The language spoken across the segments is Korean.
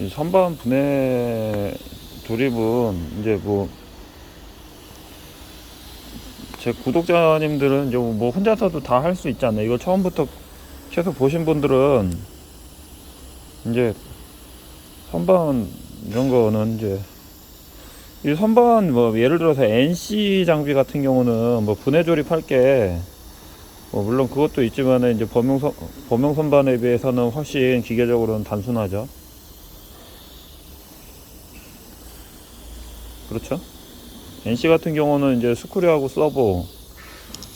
이 선반 분해 조립은 이제 뭐 제 구독자님들은 이제 뭐 혼자서도 다 할 수 있잖아요. 이거 처음부터 계속 보신 분들은 이제 선반 이런 거는 이제 이 선반 뭐 예를 들어서 NC 장비 같은 경우는 뭐 분해 조립할 게 뭐 물론 그것도 있지만은 이제 범용 선 범용 선반에 비해서는 훨씬 기계적으로는 단순하죠. 그렇죠? NC 같은 경우는 이제 스크류하고 서버,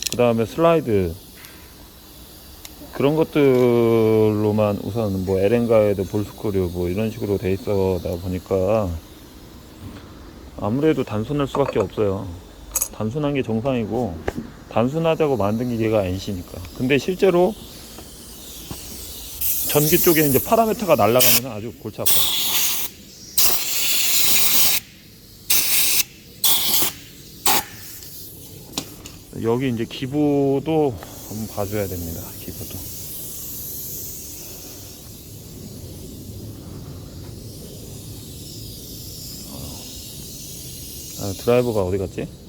그 다음에 슬라이드, 그런 것들로만 우선 뭐 LN가에도 볼스크류 뭐 이런 식으로 돼 있어다 보니까 아무래도 단순할 수밖에 없어요. 단순한 게 정상이고, 단순하자고 만든 기계가 NC니까. 근데 실제로 전기 쪽에 이제 파라미터가 날아가면 아주 골치 아파요. 여기 이제 기부도 한번 봐줘야 됩니다. 기부도. 아, 드라이버가 어디 갔지?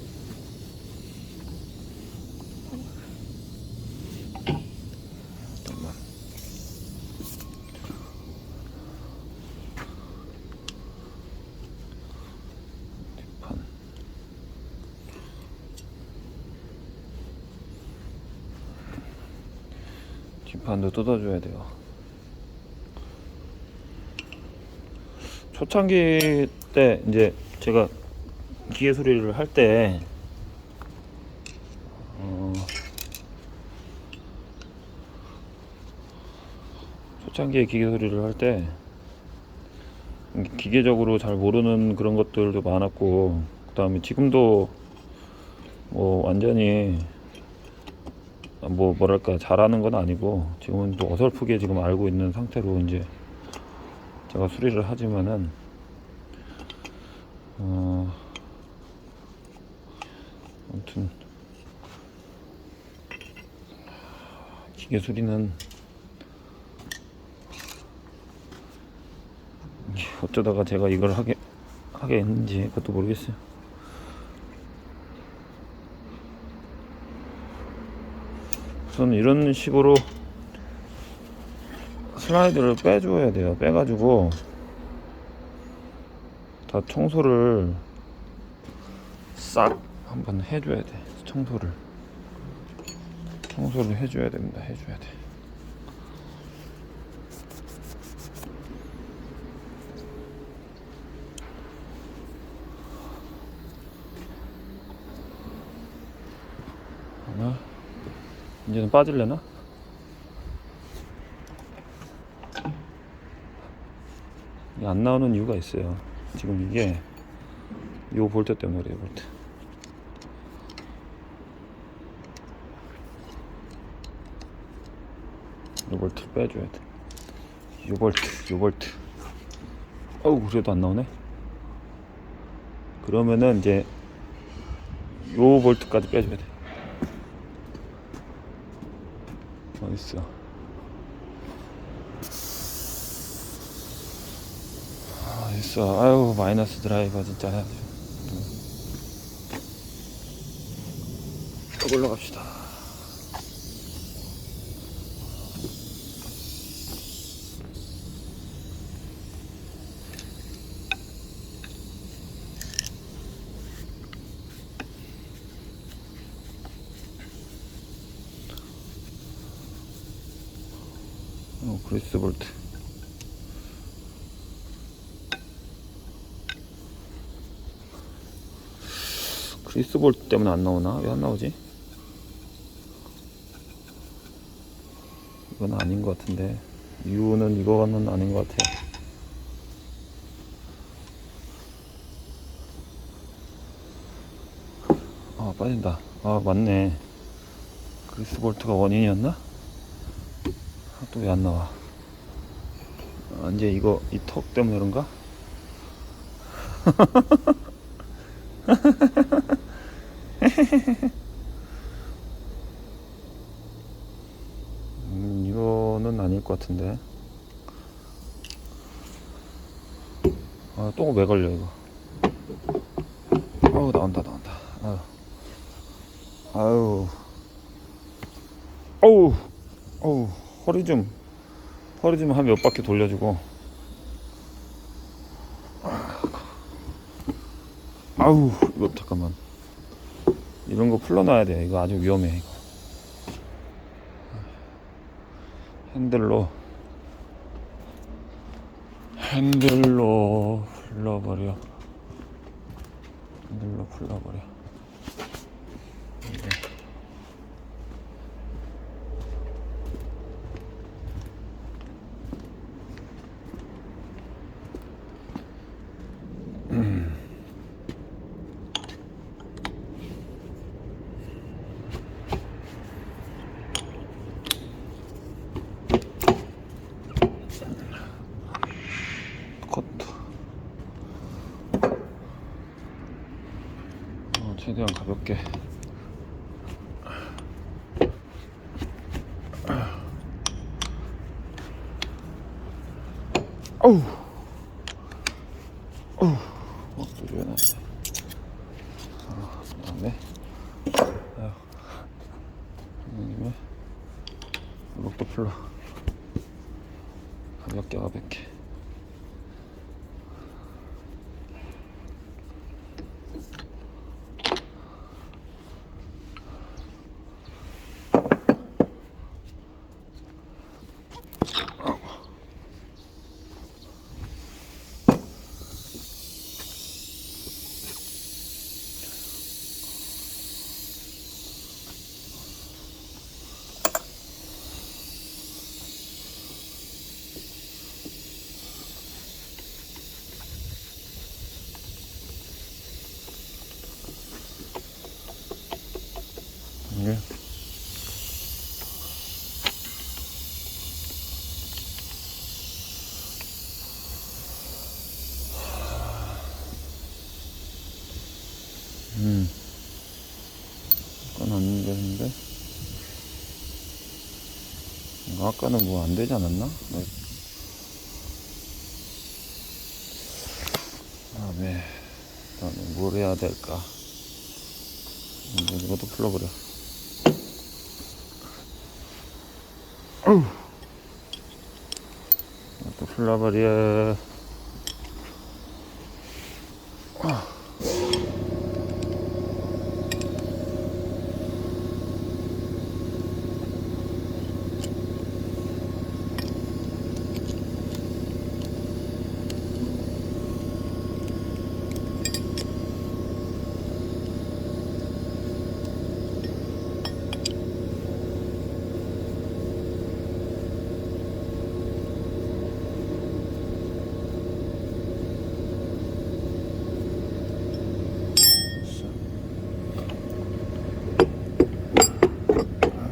뒷판도 뜯어줘야 돼요. 초창기 때 이제 제가 기계 수리를 할때 어, 초창기에 기계 수리를 할 때 기계적으로 잘 모르는 그런 것들도 많았고 그 다음에 지금도 뭐 완전히 뭐 뭐랄까 잘하는 건 아니고 지금은 또 어설프게 지금 알고 있는 상태로 이제 제가 수리를 하지만은 어 아무튼 기계 수리는 어쩌다가 제가 이걸 하게 하게 했는지 그것도 모르겠어요. 우선 이런 식으로 슬라이드를 빼줘야 돼요. 빼가지고 다 청소를 싹 한번 해줘야 돼. 청소를 청소를 해줘야 됩니다. 해줘야 돼. 하나 이제는 빠질래나? 이게 안 나오는 이유가 있어요. 지금 이게 요 볼트 때문에 그래요, 볼트. 요 볼트를 빼줘야 돼. 요 볼트, 요 볼트. 어우, 그래도 안 나오네. 그러면은 이제 요 볼트까지 빼줘야 돼. 어딨어? 아, 있어. 아유, 마이너스 드라이버 진짜 해야죠. 이걸로 갑시다. 어, 그리스 볼트. 그리스 볼트 때문에 안 나오나? 왜 안 나오지? 이건 아닌 것 같은데. 이유는 이거는 아닌 것 같아요. 아, 빠진다. 아, 맞네. 그리스 볼트가 원인이었나? 아, 또왜 안 나와? 아, 이제 이거 이 턱 때문에 그런가? 음, 이거는 아닐 것 같은데. 아, 또 왜 걸려 이거? 아우 나온다 나온다. 아유. 아유. 어우. 어우. 허리 좀 허리 좀 한 몇 바퀴 돌려주고. 아우 이거 잠깐만. 이런 거 풀러놔야 돼. 이거 아주 위험해. 이거. 핸들로 핸들로 풀러버려. 핸들로 풀러버려. 이제. 커트. 어, 최대한 가볍게. 어우. 어, 또 유연하네. 아, 그다음에. 아유. 형님의 무릎도 풀러. 가볍게 가볍게. 이게 음 이건 안 되는데 이거 아까는 뭐 안 되지 않았나? 네. 다음에 다음에 뭘 해야 될까? 음, 이것도 풀어버려. 또 풀러버려.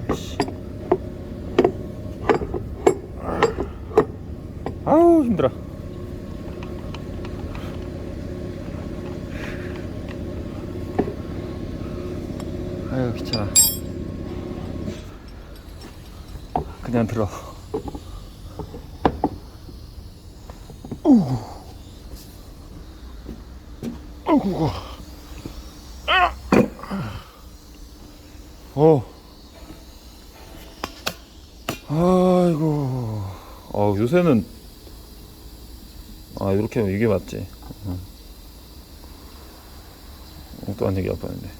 아이씨. 아우 힘들어. 아유 귀찮아. 그냥 들어. 어구. 어. 아이고. 어, 요새는 아, 이렇게 하면 이게 맞지. 응. 엉뚱한 얘기 아빠는데.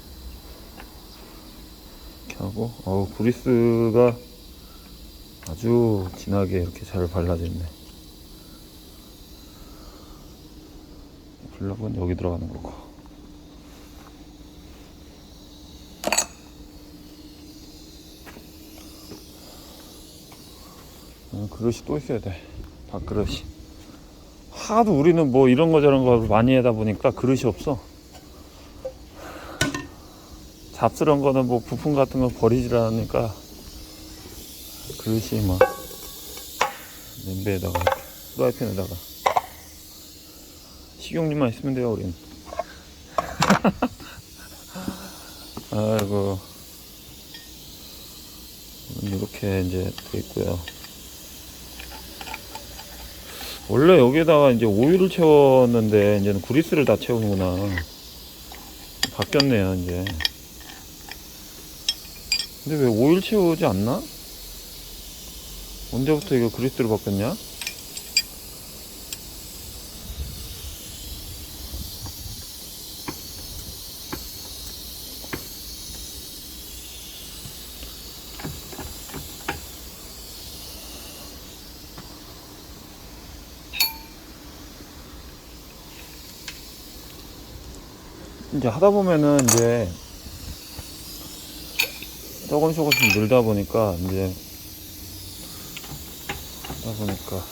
이렇게 하고, 어우, 브리스가 아주 진하게 이렇게 잘 발라졌네. 블럭은 여기 들어가는 거고. 어, 그릇이 또 있어야 돼. 밥그릇이. 하도 우리는 뭐 이런 거 저런 거 많이 하다 보니까 그릇이 없어. 잡스러운 거는 뭐 부품 같은 거 버리질 않으니까 그릇이 막 냄비에다가 프라이팬에다가 식용유만 있으면 돼요 우린. 아이고 이렇게 이제 돼 있고요. 원래 여기에다가 이제 오일을 채웠는데 이제는 그리스를 다 채우는구나. 바뀌었네요 이제. 근데 왜 오일 채우지 않나? 언제부터 이거 그리스로 바뀌었냐? 하다 보면은 이제 조금씩 조금씩 늘다 보니까 이제 하다 보니까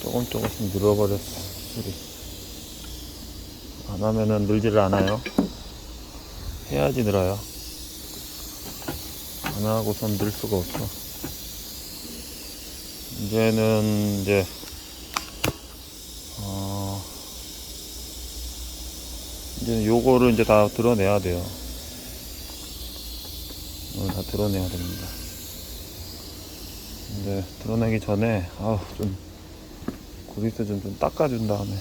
조금 조금씩 늘어버렸어 술이 안 하면은 늘지를 않아요. 해야지 늘어요. 안 하고선 늘 수가 없어. 이제는 이제 이제 요거를 이제 다 드러내야 돼요. 이걸 다 드러내야 됩니다. 근데 드러내기 전에 아우 좀 구리스 좀, 좀 닦아준 다음에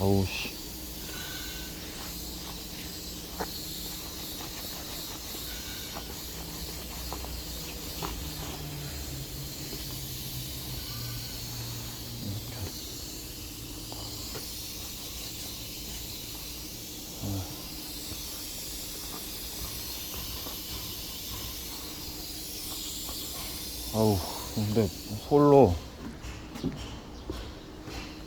어우 씨 아우 솔로.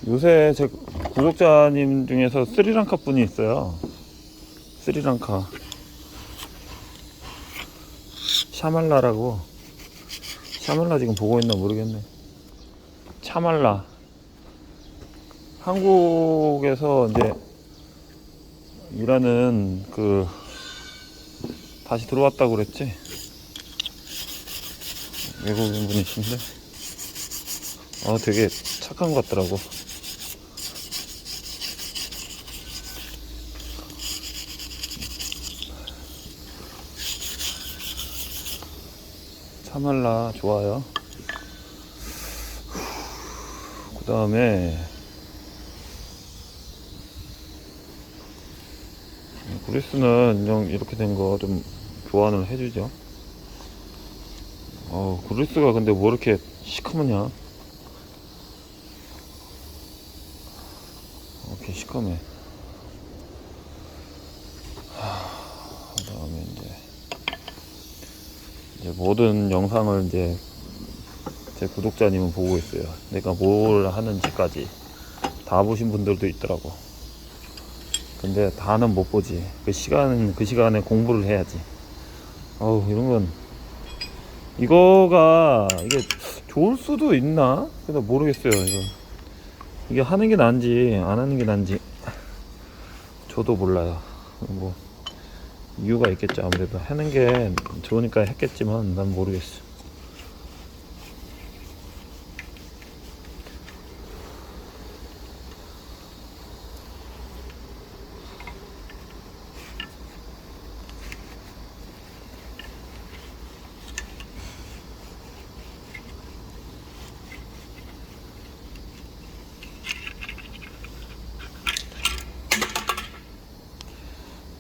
요새 제 구독자님 중에서 스리랑카 분이 있어요. 스리랑카. 샤말라라고. 샤말라 지금 보고 있나 모르겠네. 차말라. 한국에서 이제 일하는 그 다시 들어왔다고 그랬지? 외국인 분이신데 아 되게 착한 것 같더라고. 차말라 좋아요. 그 다음에 그리스는 그냥 이렇게 된 거 좀 교환을 해주죠. 어, 그리스가 근데 뭐 이렇게 시커머냐? 하, 그다음에 이제 이제 모든 영상을 이제 제 구독자님은 보고 있어요. 내가 뭘 하는지까지 다 보신 분들도 있더라고. 근데 다는 못 보지. 그 시간 그 시간에 공부를 해야지. 어우 이런 건 이거가 이게 좋을 수도 있나? 그래도 모르겠어요 이거 이게 하는 게 나은지 안 하는 게 나은지 저도 몰라요. 뭐 이유가 있겠죠. 아무래도. 하는 게 좋으니까 했겠지만 난 모르겠어. 우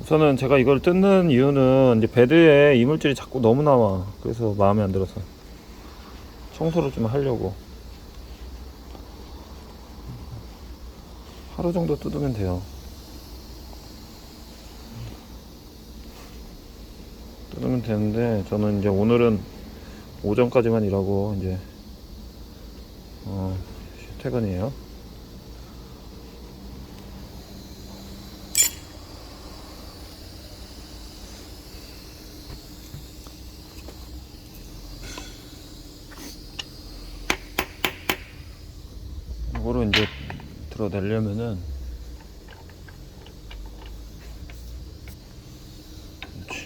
선은 제가 이걸 뜯는 이유는 이제 베드에 이물질이 자꾸 너무 나와. 그래서 마음에 안 들어서. 청소를 좀 하려고. 하루 정도 뜯으면 돼요. 뜯으면 되는데 저는 이제 오늘은 오전까지만 일하고 이제 어, 퇴근이에요 이제 들어내려면은 그렇지.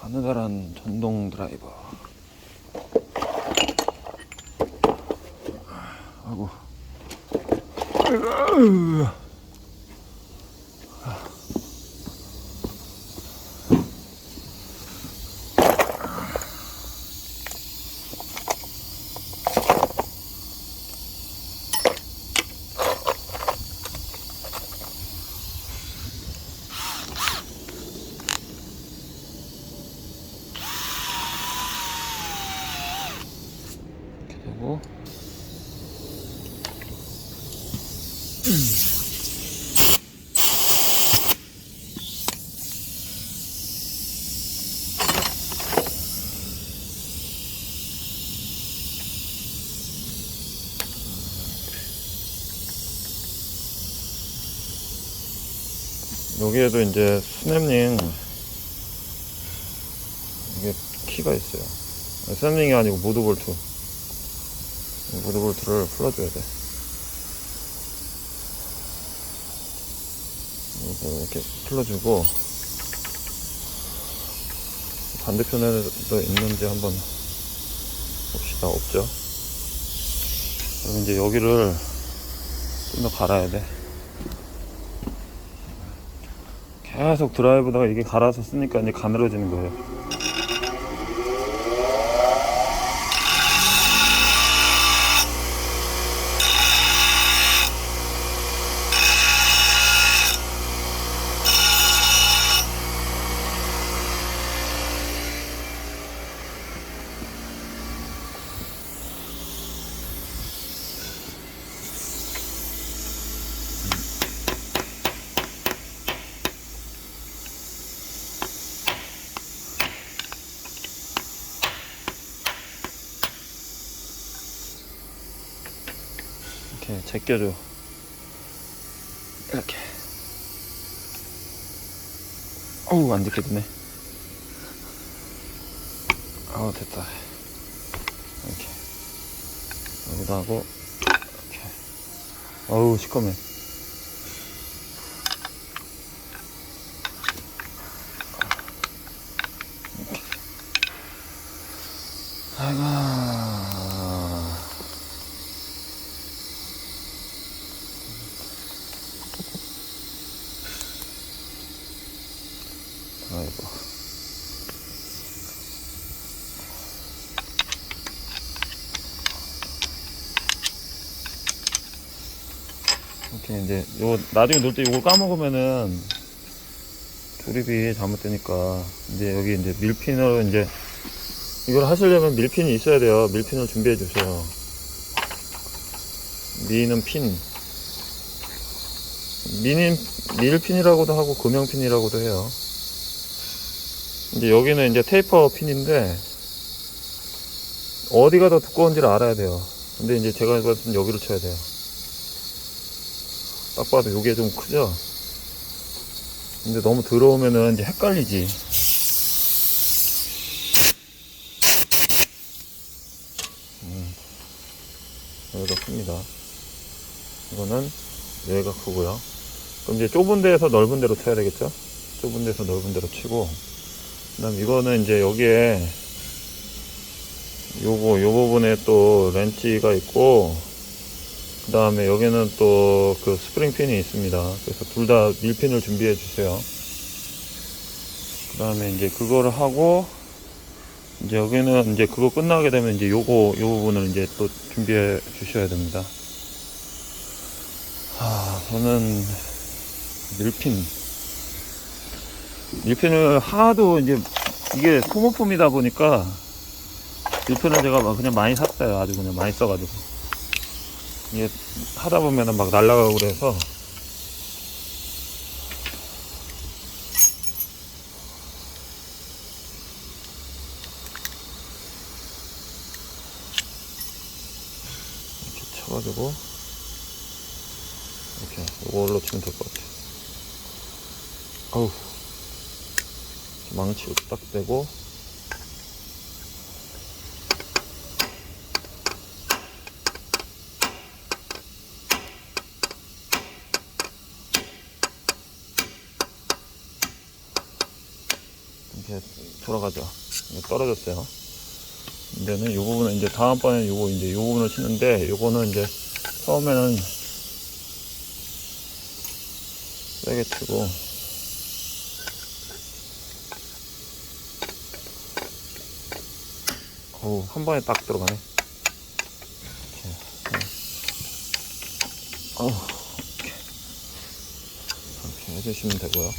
가느다란 전동 드라이버. 아이고. 아이고. 이렇게 되고 여기에도 이제 스냅링 이게 키가 있어요. 스냅링이 아니고 모드볼트. 모드볼트를 풀어줘야 돼. 이렇게 풀어주고 반대편에도 있는지 한번 봅시다. 없죠? 그럼 이제 여기를 좀 더 갈아야 돼. 계속 드라이브다가 이게 갈아서 쓰니까 이제 가늘어지는 거예요. 제껴줘. 이렇게. 어우, 안 제껴지네. 아우, 됐다. 이렇게. 여기다 하고, 이렇게. 어우, 시커매. 이렇게. 아이고. 아이고. 이렇게 이제 요 나중에 놀때 이걸 까먹으면은 조립이 잘못되니까 이제 여기 이제 밀핀으로 이제 이걸 하시려면 밀핀이 있어야 돼요. 밀핀을 준비해 주세요. 미는 핀. 미는 밀핀이라고도 하고 금형핀이라고도 해요. 이제 여기는 이제 테이퍼 핀인데 어디가 더 두꺼운지를 알아야 돼요. 근데 이제 제가 봤을 땐 여기를 쳐야 돼요. 딱 봐도 이게 좀 크죠? 근데 너무 들어오면은 이제 헷갈리지. 음, 여기가 큽니다. 이거는 여기가 크고요. 그럼 이제 좁은 데에서 넓은 데로 쳐야 되겠죠? 좁은 데서 넓은 데로 치고 그 다음 이거는 이제 여기에 요거 요 부분에 또 렌치가 있고 그 다음에 여기는 또 그 스프링 핀이 있습니다. 그래서 둘 다 밀핀을 준비해 주세요. 그 다음에 이제 그거를 하고 이제 여기는 이제 그거 끝나게 되면 이제 요거 요 부분을 이제 또 준비해 주셔야 됩니다. 아 저는 밀핀 밀핀을 하도 이제 이게 소모품이다 보니까 밀핀을 제가 막 그냥 많이 샀어요. 아주 그냥 많이 써가지고 이게 하다 보면은 막 날라가고 그래서 이렇게 쳐가지고 이렇게 이걸로 치면 될 것 같아요. 아우 이렇게 이렇게 돌아가죠. 떨어졌어요. 이제는 이 부분은 이제 다음번에 요거 이제 요 부분을 치는데 요거는 이제 처음에는 세게 치고 어우 한 번에 딱 들어가네. 이렇게, 네. 어우 이렇게 이렇게 해주시면 되고요.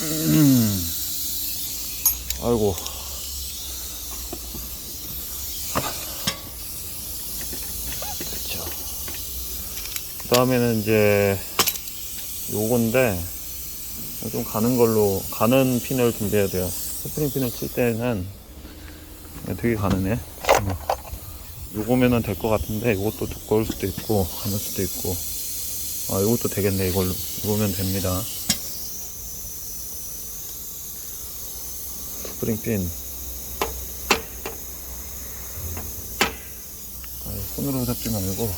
음. 아이고. 그쵸. 그 다음에는 이제 요건데 좀 가는 걸로 가는 핀을 준비해야 돼요. 스프링 핀을 칠 때는 되게 가느네. 어. 요거면은 될 것 같은데 이것도 두꺼울 수도 있고 가늘 수도 있고 아 이것도 되겠네 이걸로 이거면 됩니다. 스프링핀 아, 손으로 잡지 말고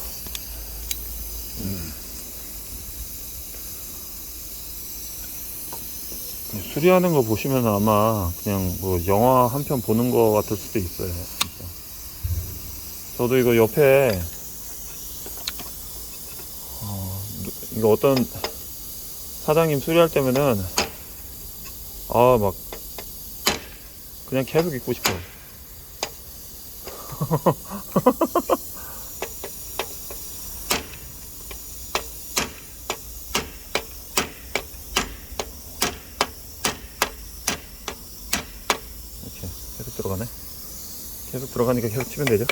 음. 수리하는 거 보시면 아마 그냥 뭐 영화 한 편 보는 거 같을 수도 있어요. 저도 이거 옆에 어, 이거 어떤 사장님 수리할 때면은 아 막 그냥 계속 입고 싶어. 이 렇게 계속 들어가네. 계속 들어가니까 계속 치면 되죠.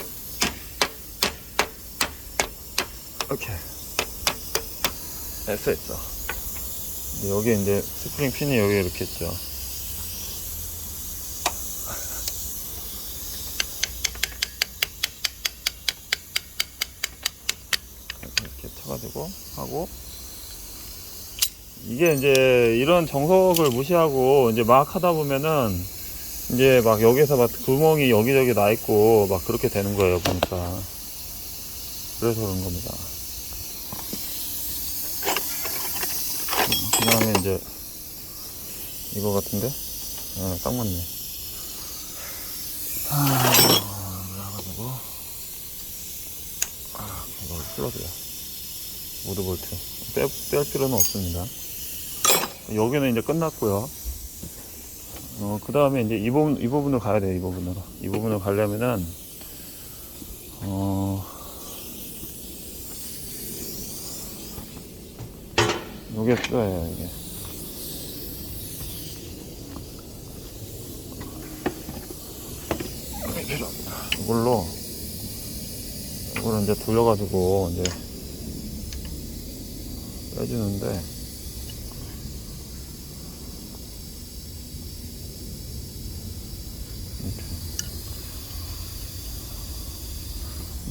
오케이. 됐어, 됐어. 여기 이제 스프링 핀이 여기 이렇게 있죠. 이렇게 쳐가지고 하고 이게 이제 이런 정석을 무시하고 이제 막 하다 보면은 이제 막 여기서 막 구멍이 여기저기 나 있고 막 그렇게 되는 거예요 보니까 그래서 그런 겁니다 그 다음에 이제 이거 같은데 아, 딱 맞네 아, 그래가지고 아, 이걸 풀어줘요. 모드 볼트. 뺄, 뺄 필요는 없습니다. 여기는 이제 끝났고요. 어, 그 다음에 이제 이 부분, 이 부분으로 가야 돼요, 이 부분으로. 이 부분으로 가려면은, 어, 요게 필요해요, 이게. 이걸로, 이거를 이제 돌려가지고 이제 빼주는데 이렇게.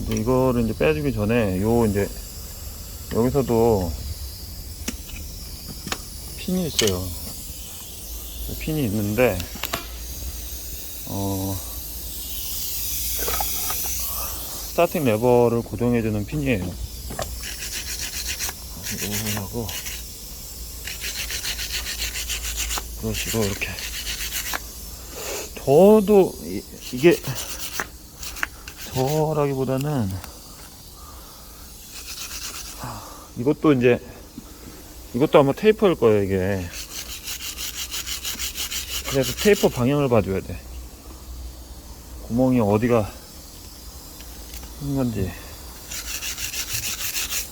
이거를 이제 빼주기 전에 요 이제 여기서도 핀이 있어요. 핀이 있는데 어 스타팅 레버를 고정해주는 핀이에요. 이 부분하고 그런 식으로 이렇게 저도 이, 이게 저라기보다는 이것도 이제 이것도 아마 테이프일 거예요 이게. 그래서 테이프 방향을 봐줘야 돼. 구멍이 어디가 큰 건지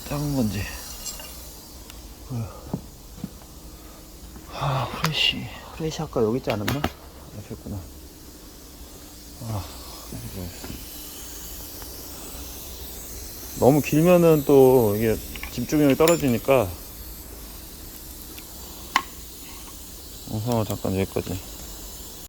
작은 건지. 아 프레시 프레시 아까 여기 있지 않았나? 옆에 있구나. 아 이거. 너무 길면은 또 이게 집중력이 떨어지니까. 우선 잠깐 여기까지